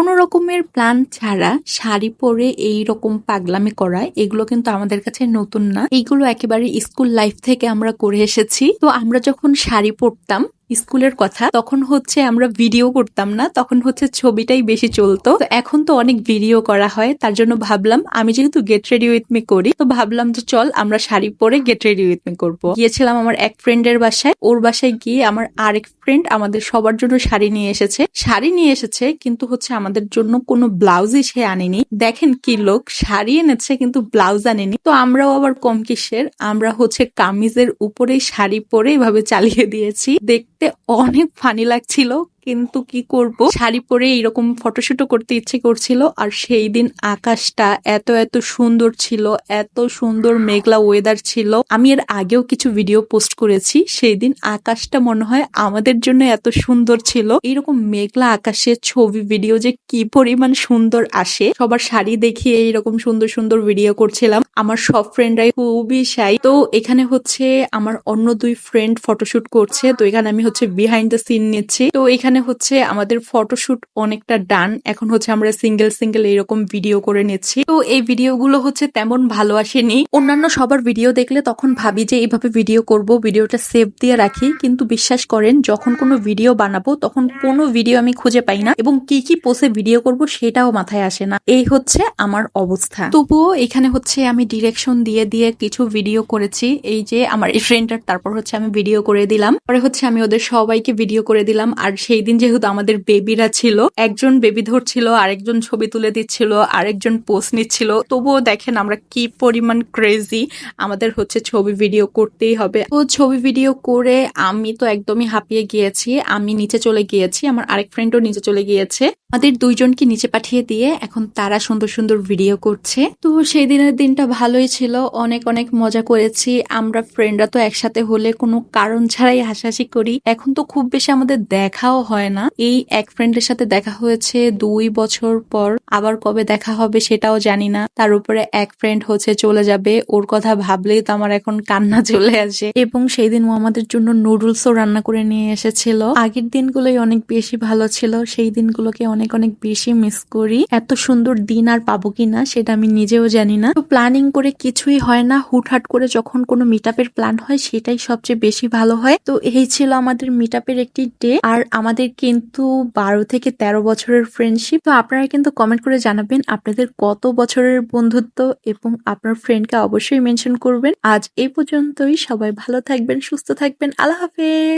কোনো রকমের প্ল্যান ছাড়া শাড়ি পরে এই রকম পাগলামি করা, এগুলো কিন্তু আমাদের কাছে নতুন না। এইগুলো একেবারে স্কুল লাইফ থেকে আমরা করে এসেছি। তো আমরা যখন শাড়ি পরতাম স্কুলের কথা, তখন হচ্ছে আমরা ভিডিও করতাম না, তখন হচ্ছে ছবিটাই বেশি চলতো। এখন তো অনেক ভিডিও করা হয়, তার জন্য ভাবলাম, আমি যেহেতু গেট রেডি উইথ মি করি, তো ভাবলাম যে চল আমরা শাড়ি পরে গেট রেডি উইথ মি করব। গিয়েছিলাম আমার এক ফ্রেন্ডের বাসায়, ওর বাসায় গিয়ে আমার আরেক ফ্রেন্ড আমাদের সবার জন্য শাড়ি নিয়ে এসেছে। শাড়ি নিয়ে এসেছে, কিন্তু হচ্ছে আমাদের জন্য কোনো ব্লাউজই সে আনেনি। দেখেন কি লোক, শাড়ি এনেছে কিন্তু ব্লাউজ আনেনি। তো আমরাও আবার কম কিসের, আমরা হচ্ছে কামিজের উপরেই শাড়ি পরে এভাবে চালিয়ে দিয়েছি। দেখতে অনেক ফানি লাগছিল। কিন্তু কি করব? শাড়ি পরে এইরকম ফটোশুটও করতে ইচ্ছে করছিল, আর সেই দিন আকাশটা এত এত সুন্দর ছিল, এত সুন্দর মেঘলা ওয়েদার ছিল। আমি এর আগেও কিছু ভিডিও পোস্ট করেছি, সেই দিন আকাশটা মনে হয় আমাদের জন্য এত সুন্দর ছিল। এইরকম মেঘলা আকাশের ছবি ভিডিও যে কি পরিমাণ সুন্দর আসে। সবার শাড়ি দেখিয়ে এইরকম সুন্দর সুন্দর ভিডিও করছিলাম। আমার সব ফ্রেন্ডরাই খুবই শাই তো এখানে হচ্ছে আমার অন্য দুই ফ্রেন্ড ফটোশুট করছে, তো এখানে আমি হচ্ছে বিহাইন্ড দ্য সিন নিচ্ছি। তো এখানে হচ্ছে আমাদের ফটোশুট অনেকটা ডান এখন হচ্ছে আমরা সিঙ্গেল সিঙ্গেল এরকম ভিডিও করে নিচ্ছি। তো এই ভিডিওগুলো হচ্ছে তেমন ভালো আসেনি। অন্যান্য সবার ভিডিও দেখলে তখন ভাবি যে এইভাবে ভিডিও করব ভিডিওটা সেভ দিয়ে রাখি। কিন্তু বিশ্বাস করেন, যখন কোনো ভিডিও বানাবো, তখন কোনো ভিডিও আমি খুঁজে পাই না। এবং কি কি পোসে ভিডিও করব, সেটাও মাথায় আসে না। এই হচ্ছে আমার অবস্থা। তবুও এখানে হচ্ছে আমি ডিরেকশন দিয়ে দিয়ে কিছু ভিডিও করেছি। এই যে আমার এই ফ্রেন্ডটার তারপর হচ্ছে আমি ভিডিও করে দিলাম। পরে হচ্ছে আমি ওদের সবাইকে ভিডিও করে দিলাম। আর সেই দিন যেহেতু আমাদের বেবিরা ছিল, একজন বেবি ধরছিল, আরেকজন ছবি তুলে দিচ্ছিল, আরেকজন পোস্ট নিচ্ছিল, তবুও দেখেন আমরা কি পরিমাণ ক্রেজি আমাদের হচ্ছে ছবি ভিডিও করতেই হবে। তো ছবি ভিডিও করে আমি তো একদমই হাঁপিয়ে গিয়েছি, আমি নিচে চলে গিয়েছি, আমার আরেক ফ্রেন্ডও নিচে চলে গিয়েছে। আমাদের দুইজনকে নিচে পাঠিয়ে দিয়ে এখন তারা সুন্দর সুন্দর ভিডিও করছে। তো সেই দিনের দিনটা ভালোই ছিল, অনেক অনেক মজা করেছি, আমরা ফ্রেন্ডরা তো একসাথে হলে কোনো কারণ ছাড়াই হাসাহাসি করি। এখন তো খুব বেশি আমাদের দেখাও হয় না। এই এক ফ্রেন্ডের সাথে দেখা হয়েছে দুই বছর পর। আবার কবে দেখা হবে সেটাও জানি না। তার উপরে এক ফ্রেন্ড হচ্ছে চলে যাবে। ওর কথা ভাবলেই তো আমার এখন কান্না চলে আসে। এবং সেই দিন ও আমাদের জন্য নুডলসও রান্না করে নিয়ে এসেছিল। আগের দিনগুলোই অনেক বেশি ভালো ছিল। সেই দিনগুলোকে অনেক অনেক বেশি মিস করি। এত সুন্দর দিন আর পাবো কিনা সেটা আমি নিজেও জানি না। তো প্ল্যানিং করে কিছুই হয় না। হুটহাট করে যখন কোনো মিট প্ল্যান হয়, সেটাই সবচেয়ে বেশি ভালো হয়। তো এই ছিল আমাদের মিট একটি ডে আর আমাদের কিন্তু বারো থেকে তেরো বছরের ফ্রেন্ডশিপ তো আপনারা কিন্তু কমেন্ট করে জানাবেন আপনাদের কত বছরের বন্ধুত্ব এবং আপনার ফ্রেন্ডকে অবশ্যই মেনশন করবেন। আজ এই পর্যন্তই, সবাই ভালো থাকবেন, সুস্থ থাকবেন, আল্লাহ হাফেজ!